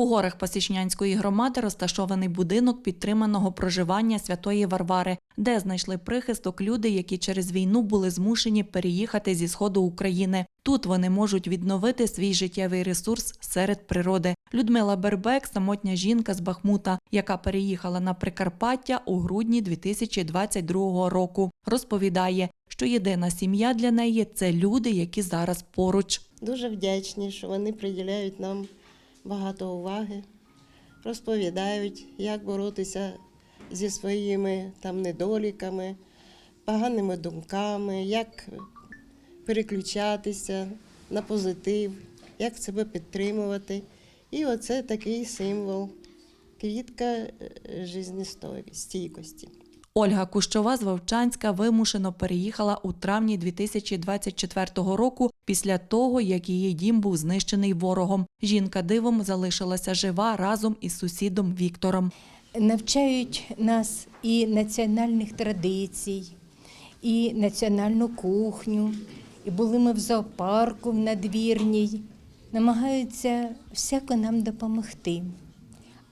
У горах Пасічнянської громади розташований будинок підтриманого проживання святої Варвари, де знайшли прихисток люди, які через війну були змушені переїхати зі сходу України. Тут вони можуть відновити свій життєвий ресурс серед природи. Людмила Бербек самотня жінка з Бахмута, яка переїхала на Прикарпаття у грудні 2022 року. Розповідає, що єдина сім'я для неї це люди, які зараз поруч. Дуже вдячні, що вони приділяють нам багато уваги, розповідають, як боротися зі своїми там недоліками, поганими думками, як переключатися на позитив, як себе підтримувати. І оце такий символ квітка е, жизнестійкості. Ольга Кущова з Вовчанська вимушено переїхала у травні 2024 року після того, як її дім був знищений ворогом. Жінка дивом залишилася жива разом із сусідом Віктором. навчають нас і національних традицій, і національну кухню. І були ми в зоопарку в надвірній. Намагаються всяко нам допомогти.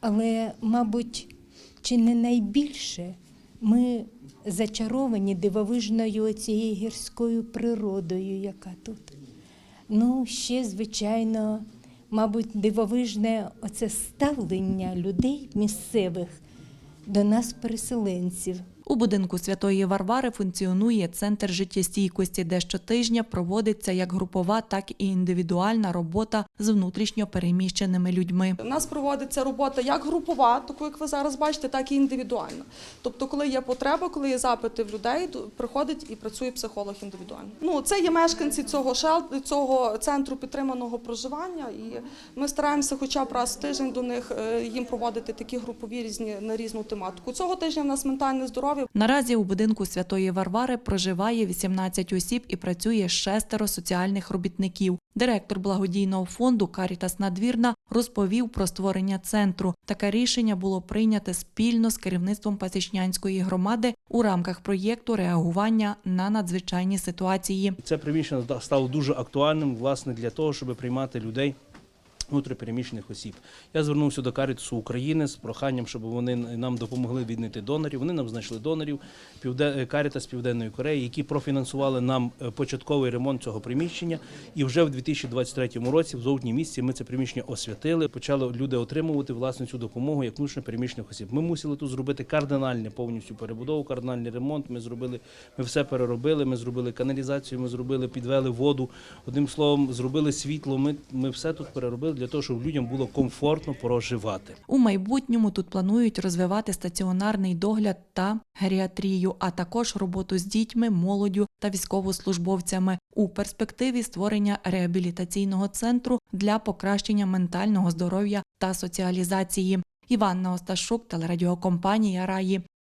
Але, мабуть, чи не найбільше ми зачаровані дивовижною цією гірською природою, яка тут. Ну, ще, звичайно, мабуть, дивовижне оце ставлення людей місцевих до нас, переселенців. У будинку Святої Варвари функціонує центр життєстійкості, де щотижня проводиться як групова, так і індивідуальна робота з внутрішньо переміщеними людьми. У нас проводиться робота як групова, таку як ви зараз бачите, так і індивідуальна. Тобто, коли є потреба, коли є запити в людей, приходить і працює психолог індивідуально. Ну це є мешканці цього шел... цього центру підтриманого проживання, і ми стараємося, хоча б раз в тиждень до них е, їм проводити такі групові різні на різну тематику. Цього тижня в нас ментальне здоров'я. Наразі у будинку Святої Варвари проживає 18 осіб і працює шестеро соціальних робітників. Директор благодійного фонду Карітас Надвірна розповів про створення центру. Таке рішення було прийняте спільно з керівництвом Пасічнянської громади у рамках проєкту реагування на надзвичайні ситуації. Це приміщення стало дуже актуальним власне для того, щоб приймати людей. Внутріпереміщених осіб. Я звернувся до Карітусу України з проханням, щоб вони нам допомогли віднайти донорів. Вони нам знайшли донорів Півде- Карітас Південної Кореї, які профінансували нам е, початковий ремонт цього приміщення. І вже в 2023 році, в жовтні місяці, ми це приміщення освятили. Почали люди отримувати власне цю допомогу як внутрішньопереміщених осіб. Ми мусили тут зробити кардинальне повністю перебудову, кардинальний ремонт. Ми зробили, ми все переробили. Ми зробили каналізацію, ми зробили, підвели воду. Одним словом, зробили світло. Ми, ми все тут переробили для того, щоб людям було комфортно проживати. У майбутньому тут планують розвивати стаціонарний догляд та геріатрію, а також роботу з дітьми, молоддю та військовослужбовцями у перспективі створення реабілітаційного центру для покращення ментального здоров'я та соціалізації. Іванна Осташук, телерадіокомпанія Раї.